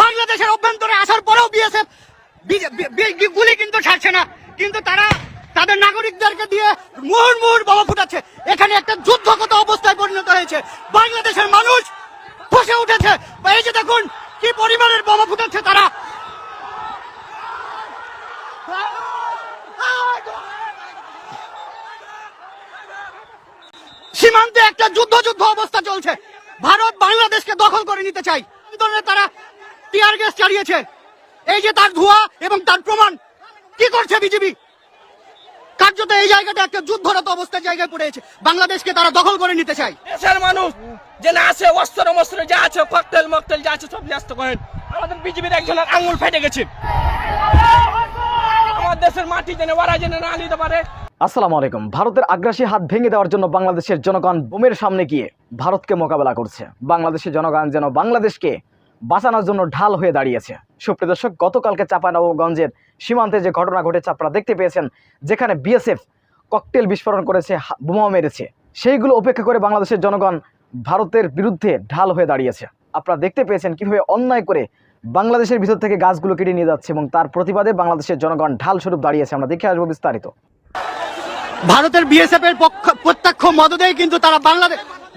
বাংলাদেশের অভ্যন্তরে আসার পরেও বিএসএফ গুলি কিন্তু ছাড়ছে না। কিন্তু তারা তাদের নাগরিকদেরকে দিয়ে মুহুর মুহুর বোমা ফুটাচ্ছে। এখানে একটা যুদ্ধগত অবস্থায় পরিণত হয়েছে। বাংলাদেশের মানুষ ফুসে উঠেছে। এই যে দেখুন, কি পরিমাণের বোমা ফুটাচ্ছে তারা। সীমান্তে একটা যুদ্ধ যুদ্ধ অবস্থা চলছে। ভারত বাংলাদেশকে দখল করে নিতে চাই। তারা টিয়ার গ্যাস চালিয়েছে। এই যে তার ধোঁয়া এবং তার প্রমাণ। কি করছে বিজেপি কার্যত এই জায়গাটা একটা যুদ্ধরত অবস্থার জায়গায় পড়েছে বাংলাদেশকে তারা দখল করে নিতে চায়। দেশের মানুষ যে না আছে অস্ত্র মস্ত্র যা আছে ককটেল মকটেল যা আছে সব ন্যস্ত করেন। আমাদের বিজেপির একজনের আঙুল ফেটে গেছে। আমার দেশের মাটি যেন ওরা যেন না নিতে পারে। আসসালামু আলাইকুম। ভারতের আগ্রাসী হাত ভেঙে দেওয়ার জন্য বাংলাদেশের জনগণ বোমের সামনে গিয়ে ভারতকে মোকাবেলা করছে। বাংলাদেশের জনগণ যেন বাংলাদেশকে বাঁচানোর জন্য ঢাল হয়ে দাঁড়িয়েছে। সুপ্রিয় দর্শক, গতকালকে চাঁপানবাবগঞ্জের সীমান্তে যে ঘটনা ঘটেছে, আপনারা দেখতে পেয়েছেন, যেখানে বিএসএফ ককটেল বিস্ফোরণ করেছে বোমাও মেরেছে। সেইগুলো উপেক্ষা করে বাংলাদেশের জনগণ ভারতের বিরুদ্ধে ঢাল হয়ে দাঁড়িয়েছে। আপনারা দেখতে পেয়েছেন কীভাবে অন্যায় করে বাংলাদেশের ভিতর থেকে গাছগুলো কেটে নিয়ে যাচ্ছে এবং তার প্রতিবাদে বাংলাদেশের জনগণ ঢাল স্বরূপ দাঁড়িয়েছে। আমরা দেখে আসব বিস্তারিত। ভারতের বিএসএফ এর প্রত্যক্ষ মদতেই কিন্তু তারা বাংলাদেশ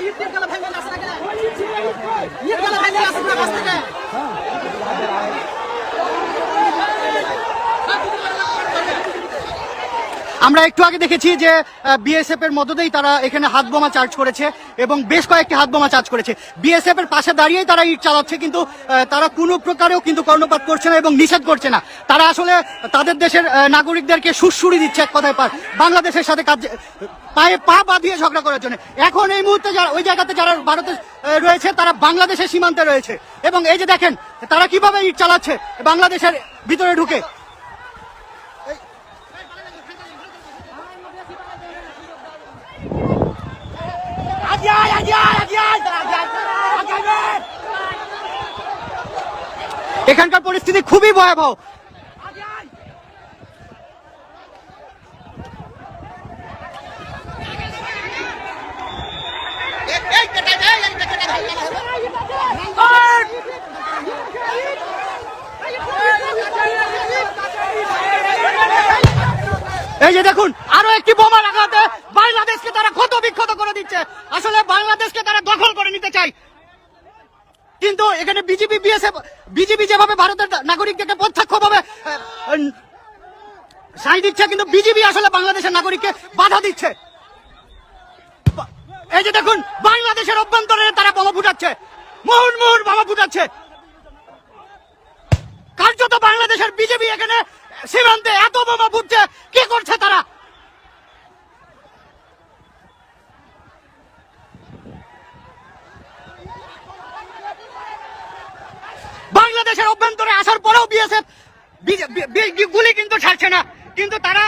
ইট গেলে ভাঙে রাস্তা থেকে আমরা একটু আগে দেখেছি যে বিএসএফ এর মদতেই তারা এখানে হাত বোমা চার্জ করেছে এবং বেশ কয়েকটি হাত বোমা চার্জ করেছে। বিএসএফ এর পাশে দাঁড়িয়েই তারা ইট চালাচ্ছে কিন্তু তারা কোনো প্রকারেও কিন্তু কর্ণপাত করছে না এবং নিষেধ করছে না। তারা আসলে তাদের দেশের নাগরিকদেরকে সুরসুরি দিচ্ছে এক কথায় পার বাংলাদেশের সাথে কাজ পায়ে পা বাঁধিয়ে ঝগড়া করার জন্য। এখন এই মুহূর্তে যারা ওই জায়গাতে যারা ভারতে রয়েছে, তারা বাংলাদেশের সীমান্তে রয়েছে। এবং এই যে দেখেন, তারা কীভাবে ইট চালাচ্ছে? বাংলাদেশের ভিতরে ঢুকে। এখানকার পরিস্থিতি খুবই ভয়াবহ। এই যে দেখুন আরও একটি বোমা লাগাতে বাংলাদেশকে তারা ক্ষত বিক্ষত করে দিচ্ছে। আসলে বাংলাদেশকে তারা দখল করে নিতে চায়। কিন্তু এখানে বিজেপি, বিএসএফ, বিজেপি যেভাবে ভারতের নাগরিকদেরকে প্রত্যক্ষভাবে সাই দিচ্ছে, কিন্তু বিজেপি আসলে বাংলাদেশের নাগরিককে বাধা দিচ্ছে। এই যে দেখুন, বাংলাদেশের অভ্যন্তরে তারা বোমা ফুটাচ্ছে। মুহুর মুহুর বোমা ফুটাচ্ছে। কার্যত বাংলাদেশের বিজেপি এখানে সীমান্তে এত বোমা ফুটছে, কি করছে তারা? বাংলাদেশের অভ্যন্তরে আসার পরেও বিএসএফ গুলি কিন্তু ছাড়ছে না। কিন্তু তারা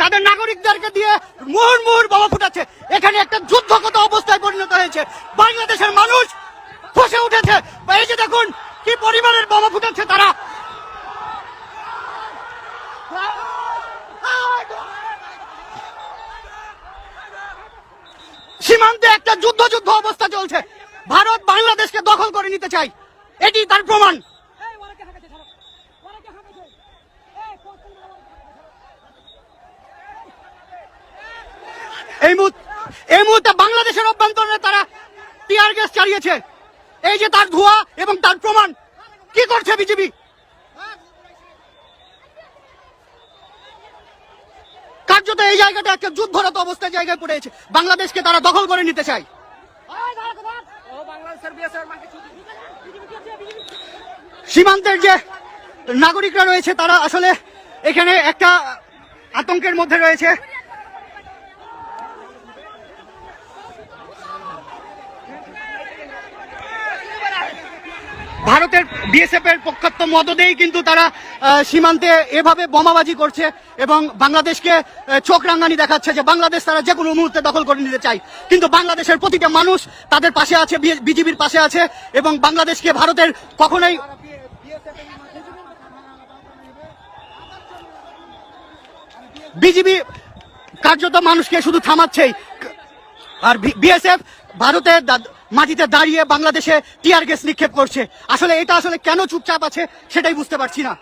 তাদের নাগরিকদেরকে দিয়ে মুহুর মুহুর বোমা ফুটাচ্ছে। এখানে একটা যুদ্ধগত অবস্থায় পরিণত হয়েছে। বাংলাদেশের মানুষ ফুসে উঠেছে। এই যে দেখুন, কি পরিমাণের বোমা ফুটাচ্ছে তারা। সীমান্তে একটা যুদ্ধ যুদ্ধ অবস্থা চলছে। ভারত বাংলাদেশকে দখল করে নিতে চাই এটি তার প্রমাণ। এই মুহূর্তে, এই বাংলাদেশের অভ্যন্তরে তারা টিয়ার গ্যাস চালিয়েছে। এই যে তার ধোঁয়া এবং তার প্রমাণ, কি করছে বিজেপি? কার্যত এই জায়গাটা একটা যুদ্ধরত অবস্থার জায়গায় পড়েছে বাংলাদেশকে তারা দখল করে নিতে চায়। সীমান্তের যে নাগরিকরা রয়েছে, তারা আসলে এখানে একটা আতঙ্কের মধ্যে রয়েছে। ভারতের বিএসএফ এর পক্ষাত্ম মদতেই কিন্তু তারা সীমান্তে এভাবে বোমাবাজি করছে এবং বাংলাদেশকে চোখ রাঙ্গানি দেখাচ্ছে যে বাংলাদেশ তারা যে কোনো মুহূর্তে দখল করে নিতে চায়। কিন্তু বাংলাদেশের প্রতিটা মানুষ তাদের পাশে আছে বিজিবির পাশে আছে এবং বাংলাদেশকে ভারতের কখনোই বিজিবি কার্যত মানুষকে শুধু থামাচ্ছেই। আর বিএসএফ ভারতের মাটিতে দাঁড়িয়ে বাংলাদেশে টিয়ার গ্যাস নিক্ষেপ করছে। আসলে এটা আসলে কেন চুপচাপ আছে সেটাই বুঝতে পারছি না।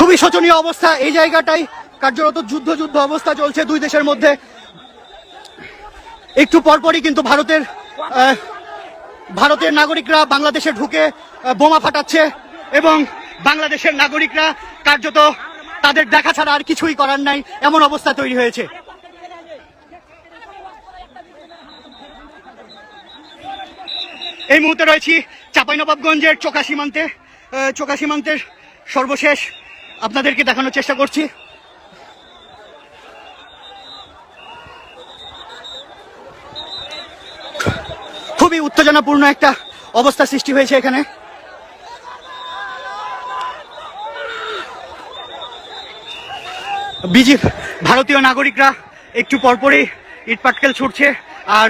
খুবই শোচনীয় অবস্থা এই জায়গাটাই। কার্যরত যুদ্ধ যুদ্ধ অবস্থা চলছে দুই দেশের মধ্যে। একটু পরপরই কিন্তু ভারতের ভারতের নাগরিকরা বাংলাদেশে ঢুকে বোমা ফাটাচ্ছে এবং বাংলাদেশের নাগরিকরা কার্যত তাদের দেখা ছাড়া আর কিছুই করার নাই, এমন অবস্থা তৈরি হয়েছে। এই মুহূর্তে রয়েছি চাঁপাইনবাবগঞ্জের চোকা সীমান্তে চোকা সীমান্তের সর্বশেষ। আপনাদেরকে দেখানোর চেষ্টা করছি। খুবই উত্তেজনাপূর্ণ একটা অবস্থা সৃষ্টি হয়েছে এখানে। বিজি ভারতীয় নাগরিকরা একটু পরপরই ইটপাটকেল ছুটছে আর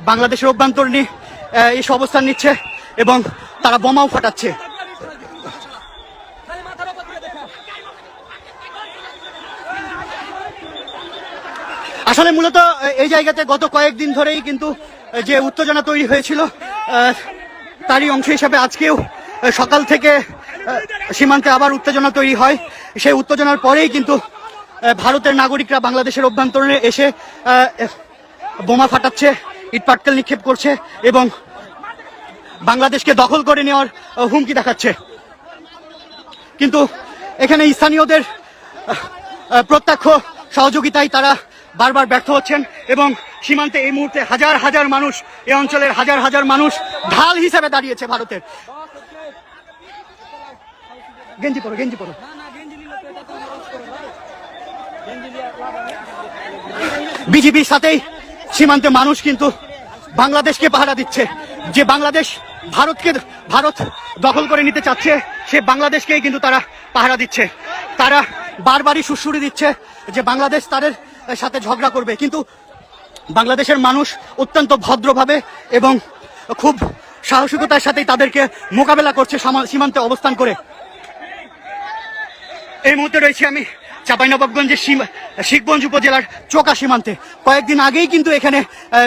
বাংলাদেশের অভ্যন্তরীণ আহ, এসে অবস্থান নিচ্ছে এবং তারা বোমাও ফাটাচ্ছে। আসলে মূলত এই জায়গাতে গত কয়েকদিন ধরেই কিন্তু যে উত্তেজনা তৈরি হয়েছিল তারই অংশ হিসাবে আজকেও সকাল থেকে সীমান্তে আবার উত্তেজনা তৈরি হয়। সেই উত্তেজনার পরেই কিন্তু ভারতের নাগরিকরা বাংলাদেশের অভ্যন্তরে এসে বোমা ফাটাচ্ছে ইটপাটকেল নিক্ষেপ করছে এবং বাংলাদেশকে দখল করে নেওয়ার হুমকি দেখাচ্ছে। কিন্তু এখানে স্থানীয়দের প্রত্যক্ষ সহযোগিতায় তারা বারবার ব্যর্থ হচ্ছেন এবং সীমান্তে এই মুহূর্তে হাজার হাজার মানুষ এই অঞ্চলের হাজার হাজার মানুষ ঢাল হিসেবে দাঁড়িয়েছে ভারতের। গেঞ্জি পরো গেঞ্জি পরো। বিজেপির সাথেই সীমান্তে মানুষ কিন্তু বাংলাদেশকে পাহারা দিচ্ছে। যে বাংলাদেশ ভারতকে, ভারত দখল করে নিতে চাচ্ছে, সে বাংলাদেশকেই কিন্তু তারা পাহারা দিচ্ছে। তারা বারবারই সুশ্রুরি দিচ্ছে যে বাংলাদেশ তাদের সাথে ঝগড়া করবে। কিন্তু বাংলাদেশের মানুষ অত্যন্ত ভদ্রভাবে এবং খুব সাহসিকতার সাথেই তাদেরকে মোকাবেলা করছে সীমান্তে অবস্থান করে। এই মুহূর্তে রয়েছি আমি চাঁপাইনবাবগঞ্জের শিখগঞ্জ উপজেলার চোকা সীমান্তে। কয়েকদিন আগেই কিন্তু এখানে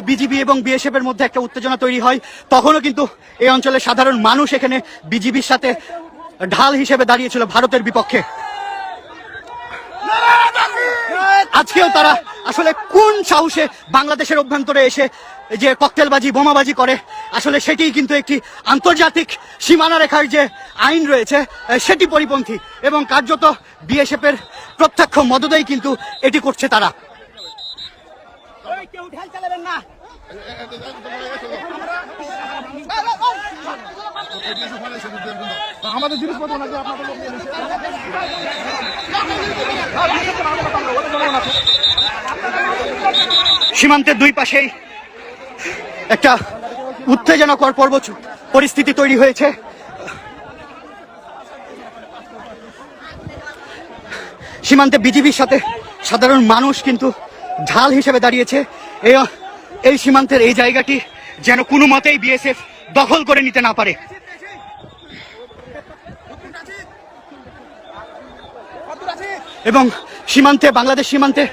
বিজিবি এবং বিএসএফ এর মধ্যে একটা উত্তেজনা তৈরি হয়। তখনও কিন্তু এই অঞ্চলের সাধারণ মানুষ এখানে বিজিবির সাথে ঢাল হিসেবে দাঁড়িয়েছিল ভারতের বিপক্ষে। আজকেও তারা আসলে কোন সাহসে বাংলাদেশের অভ্যন্তরে এসে যে ককটেলবাজি বোমাবাজি করে আসলে সেটি কিন্তু একটি আন্তর্জাতিক সীমানা রেখার যে আইন রয়েছে সেটি পরিপন্থী এবং কার্যত বিএসএফ এর প্রত্যক্ষ মদতেই কিন্তু এটি করছে তারা আমাদের জিনিসপত্র নাকি। সীমান্তের দুই পাশেই একটা উত্তেজনাকর পর্ব পরিস্থিতি তৈরি হয়েছে। সীমান্তে বিজিবির সাথে সাধারণ মানুষ কিন্তু ঢাল হিসেবে দাঁড়িয়েছে। এই সীমান্তের এই জায়গাটি যেন কোনো মতেই বিএসএফ দখল করে নিতে না পারে। এবং সীমান্তে, বাংলাদেশ সীমান্তে?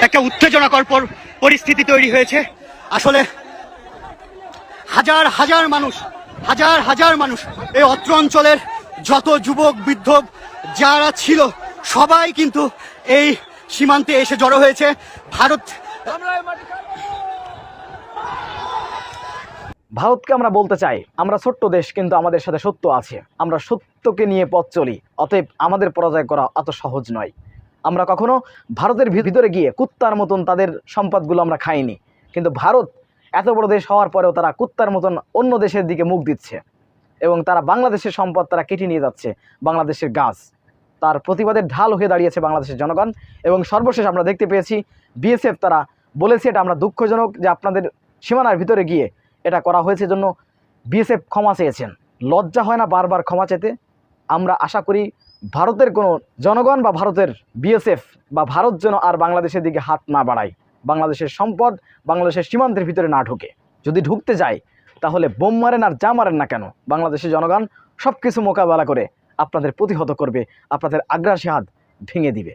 একটা উত্তেজনাকর পর- পরিস্থিতি তৈরি হয়েছে। আসলে হাজার হাজার মানুষ, হাজার হাজার মানুষ এই অত্র অঞ্চলের যত যুবক, বৃদ্ধ যারা ছিল, সবাই কিন্তু এই সীমান্তে এসে জড়ো হয়েছে। ভারত ভারতকে আমরা বলতে চাই, আমরা ছোট্ট দেশ কিন্তু আমাদের সাথে সত্য আছে। আমরা সত্যকে নিয়ে পথ চলি, অতএব আমাদের পরাজয় করা অত সহজ নয়। আমরা কখনো ভারতের ভিতরে গিয়ে কুত্তার মতন তাদের সম্পদগুলো আমরা খাইনি, কিন্তু ভারত এত বড় দেশ হওয়ার পরেও তারা কুত্তার মতন অন্য দেশের দিকে মুখ দিচ্ছে এবং তারা বাংলাদেশের সম্পদ তারা কেটে নিয়ে যাচ্ছে, বাংলাদেশের গাছ। তার প্রতিবাদের ঢাল হয়ে দাঁড়িয়েছে বাংলাদেশের জনগণ এবং সর্বশেষ আমরা দেখতে পেয়েছি, বিএসএফ তারা বলেছে এটা আমরা দুঃখজনক যে আপনাদের সীমানার ভিতরে গিয়ে এটা করা হয়েছে জন্য বিএসএফ ক্ষমা চেয়েছেন। লজ্জা হয় না বারবার ক্ষমা চেতে আমরা আশা করি ভারতের কোনো জনগণ বা ভারতের বিএসএফ বা ভারত যেন আর বাংলাদেশের দিকে হাত না বাড়ায়, বাংলাদেশের সম্পদ, বাংলাদেশের সীমান্তের ভিতরে না ঢুকে। যদি ঢুকতে যায়, তাহলে বোম মারেন আর যা মারেন না কেন? বাংলাদেশের জনগণ সব কিছু মোকাবেলা করে আপনাদের প্রতিহত করবে, আপনাদের আগ্রাসী হাত ভেঙে দিবে।